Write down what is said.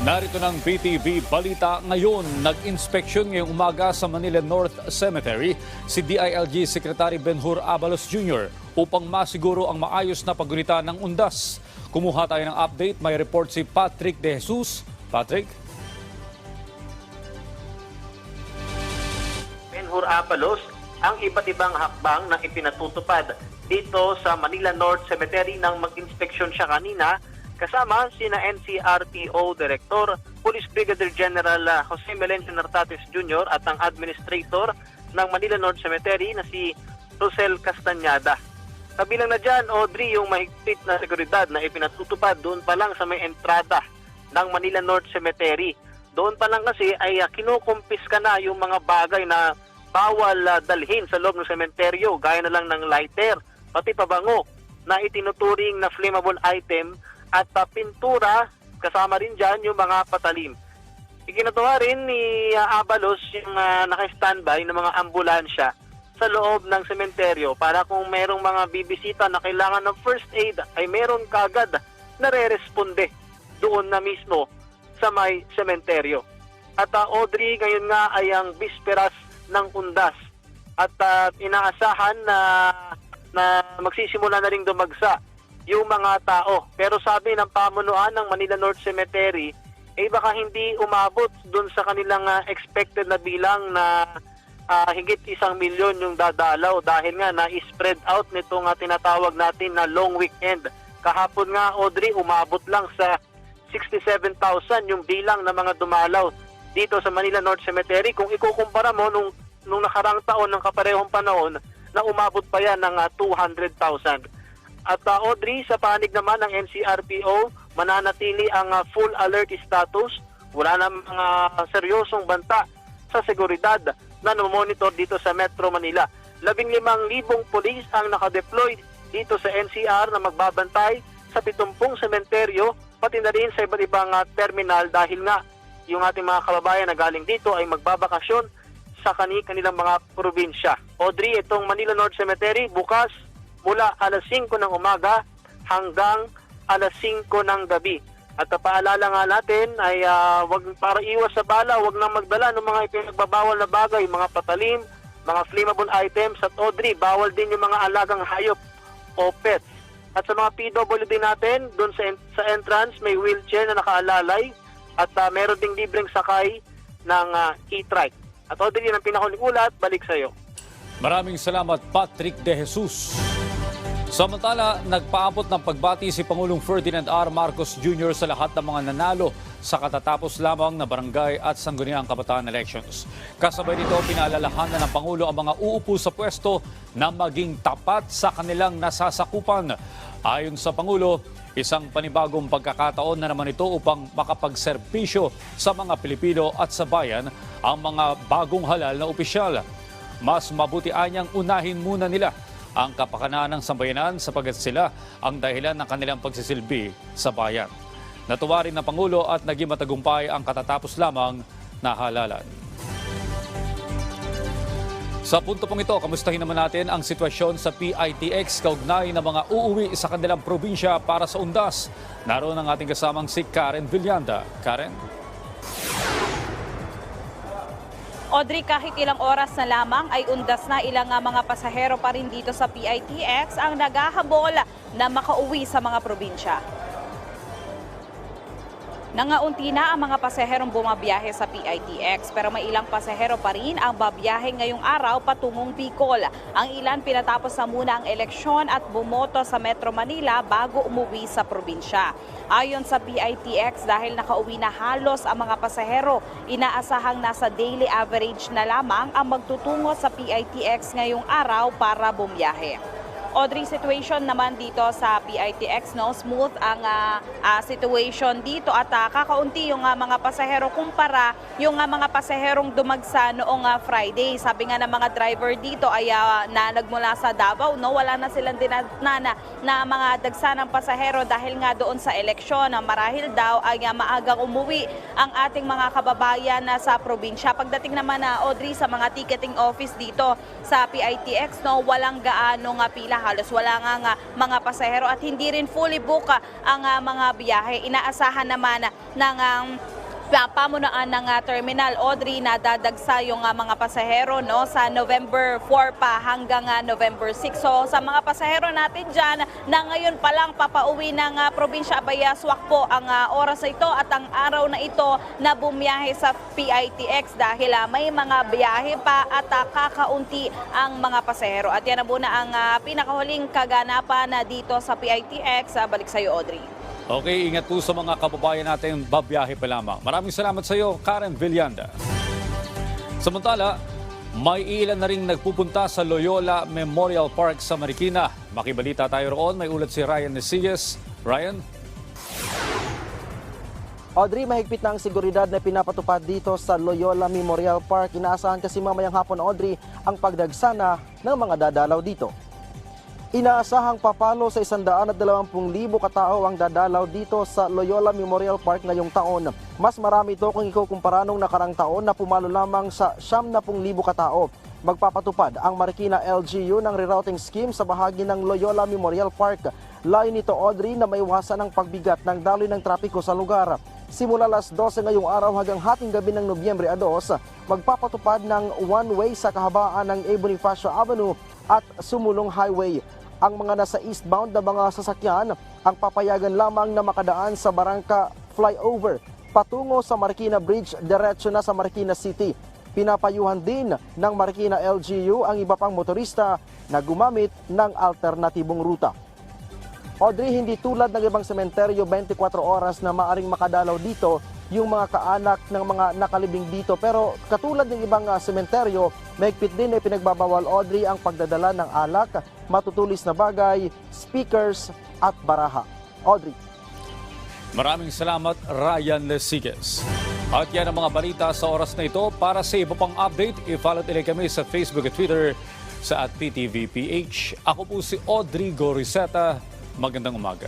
Narito ng PTV Balita ngayon. Nag-inspeksyon ngayong umaga sa Manila North Cemetery si DILG Secretary Benhur Abalos Jr. upang masiguro ang maayos na paggunita ng undas. Kumuha tayo ng update. May report si Patrick De Jesus. Patrick? Benhur Apalos ang iba't ibang hakbang na ipinatutupad dito sa Manila North Cemetery nang mag-inspeksyon siya kanina kasama sina NCRPO Director, Police Brigadier General uh, Jose Melencio Nartates Jr. at ang Administrator ng Manila North Cemetery na si Rosel Castañada. Kabilang na dyan, Audrey, yung mahigpit na seguridad na ipinatutupad doon pa lang sa may entrada ng Manila North Cemetery. Doon pa lang kasi ay uh, kinukumpiska na yung mga bagay na bawal uh, dalhin sa loob ng sementeryo, gaya na lang ng lighter, pati pabango na itinuturing na flammable item at uh, pintura, kasama rin dyan yung mga patalim. Ikinatuwa rin ni uh, Abalos yung uh, naka-standby ng mga ambulansya sa loob ng sementeryo para kung merong mga bibisita na kailangan ng first aid ay meron kagad na re-responde doon na mismo sa may sementeryo. At uh, Audrey, ngayon nga ay ang bisperas ng undas at uh, inaasahan na na magsisimula na ring dumagsa yung mga tao. Pero sabi ng pamunuan ng Manila North Cemetery, eh baka hindi umabot dun sa kanilang ah, expected na bilang na ah, higit isang milyon yung dadalaw dahil nga na-spread out nitong nga tinatawag natin na long weekend. Kahapon nga, Audrey, umabot lang sa 67,000 yung bilang ng mga dumalaw dito sa Manila North Cemetery. Kung ikukumpara mo nung, nung nakarang taon ng kaparehong panahon na umabot pa yan ng ah, 200,000. At uh, Audrey, sa panig naman ng NCRPO, mananatili ang uh, full alert status. Wala na mga seryosong banta sa seguridad na monitor dito sa Metro Manila. Labing limang libong polis ang nakadeploy dito sa NCR na magbabantay sa 70 sementeryo, pati na rin sa iba't ibang uh, terminal dahil nga yung ating mga kababayan na galing dito ay magbabakasyon sa kani-kanilang mga probinsya. Audrey, itong Manila North Cemetery bukas mula alas 5 ng umaga hanggang alas 5 ng gabi. At uh, paalala nga natin ay ah, wag para iwas sa bala, wag nang magdala ng mga ipinagbabawal na bagay, mga patalim, mga flammable items at Audrey, bawal din yung mga alagang hayop o pets. At sa mga PWD natin, doon sa, sa entrance may wheelchair na nakaalalay at ah, meron ding libreng sakay ng ah, e-trike. At Audrey, ang pinakuling ulat, balik sa iyo. Maraming salamat Patrick De Jesus. Samantala, nagpaabot ng pagbati si Pangulong Ferdinand R. Marcos Jr. sa lahat ng mga nanalo sa katatapos lamang na barangay at sangguniang kabataan elections. Kasabay nito, pinaalalahanan ng Pangulo ang mga uupo sa pwesto na maging tapat sa kanilang nasasakupan. Ayon sa Pangulo, isang panibagong pagkakataon na naman ito upang makapagserbisyo sa mga Pilipino at sa bayan ang mga bagong halal na opisyal. Mas mabuti anyang unahin muna nila ang kapakanan ng sambayanan sapagat sila ang dahilan ng kanilang pagsisilbi sa bayan. Natuwa rin ng Pangulo at naging matagumpay ang katatapos lamang na halalan. Sa punto pong ito, kamustahin naman natin ang sitwasyon sa PITX kaugnay ng mga uuwi sa kanilang probinsya para sa undas. Naroon ang ating kasamang si Karen Villanda. Karen? Audrey, kahit ilang oras na lamang ay undas na ilang nga mga pasahero pa rin dito sa PITX ang naghahabol na makauwi sa mga probinsya. Nangaunti na ang mga pasaherong bumabiyahe sa PITX pero may ilang pasahero pa rin ang babiyahe ngayong araw patungong Bicol. Ang ilan pinatapos na muna ang eleksyon at bumoto sa Metro Manila bago umuwi sa probinsya. Ayon sa PITX dahil nakauwi na halos ang mga pasahero, inaasahang nasa daily average na lamang ang magtutungo sa PITX ngayong araw para bumiyahe. Audrey, situation naman dito sa PITX, no? Smooth ang ah, ah, situation dito at ah, kakaunti yung ah, mga pasahero kumpara yung ah, mga pasaherong dumagsa noong ah, Friday. Sabi nga ng mga driver dito ay ah, na nagmula sa Davao, no? Wala na silang dinanana na mga dagsa ng pasahero dahil nga doon sa eleksyon marahil daw ay ah, maagang umuwi ang ating mga kababayan na sa probinsya. Pagdating naman na Audrey sa mga ticketing office dito sa PITX, no, walang gaano nga pila halos wala nga, nga mga pasahero at hindi rin fully book ah, ang ah, mga biyahe. Inaasahan naman ng pa- pamunaan ng terminal Audrey na dadagsa yung ah, mga pasahero no sa November 4 pa hanggang ah, November 6. So sa mga pasahero natin diyan na ngayon pa lang papauwi ng ah, probinsya Abayaswak po ang ah, oras na ito at ang araw na ito na bumiyahe sa PITX dahil ah, may mga biyahe pa at ah, kakaunti ang mga pasahero. At yan na muna ang ah, pinakahuling kaganapan na dito sa PITX. Ah, balik sa iyo Audrey. Okay, ingat po sa mga kababayan natin babiyahe pa lamang. Maraming salamat sa iyo, Karen Villanda. Samantala, may ilan na rin nagpupunta sa Loyola Memorial Park sa Marikina. Makibalita tayo roon, may ulat si Ryan Nesias. Ryan? Audrey, mahigpit na ang seguridad na pinapatupad dito sa Loyola Memorial Park. Inaasahan kasi mamayang hapon, Audrey, ang pagdagsana ng mga dadalaw dito. Inaasahang papalo sa 120,000 katao ang dadalaw dito sa Loyola Memorial Park ngayong taon. Mas marami ito kung ikukumpara nung nakarang taon na pumalo lamang sa 70,000 katao. Magpapatupad ang Marikina LGU ng rerouting scheme sa bahagi ng Loyola Memorial Park. Layo nito Audrey na maiwasan ang pagbigat ng daloy ng trapiko sa lugar. Simula alas 12 ngayong araw hanggang hating gabi ng Nobyembre 2, magpapatupad ng one-way sa kahabaan ng A. Bonifacio Avenue at Sumulong Highway. Ang mga nasa eastbound na mga sasakyan ang papayagan lamang na makadaan sa Barangka Flyover patungo sa Marikina Bridge diretso na sa Marikina City. Pinapayuhan din ng Marikina LGU ang iba pang motorista na gumamit ng alternatibong ruta. Audrey, hindi tulad ng ibang sementeryo 24 oras na maaring makadalaw dito yung mga kaanak ng mga nakalibing dito. Pero katulad ng ibang ah, sementeryo, mahigpit din ay pinagbabawal Audrey ang pagdadala ng alak, matutulis na bagay, speakers at baraha. Audrey. Maraming salamat, Ryan Lesigas. At yan ang mga balita sa oras na ito. Para sa iba pang update, i-follow nila kami sa Facebook at Twitter sa at PTVPH. Ako po si Audrey Goriseta. Magandang umaga.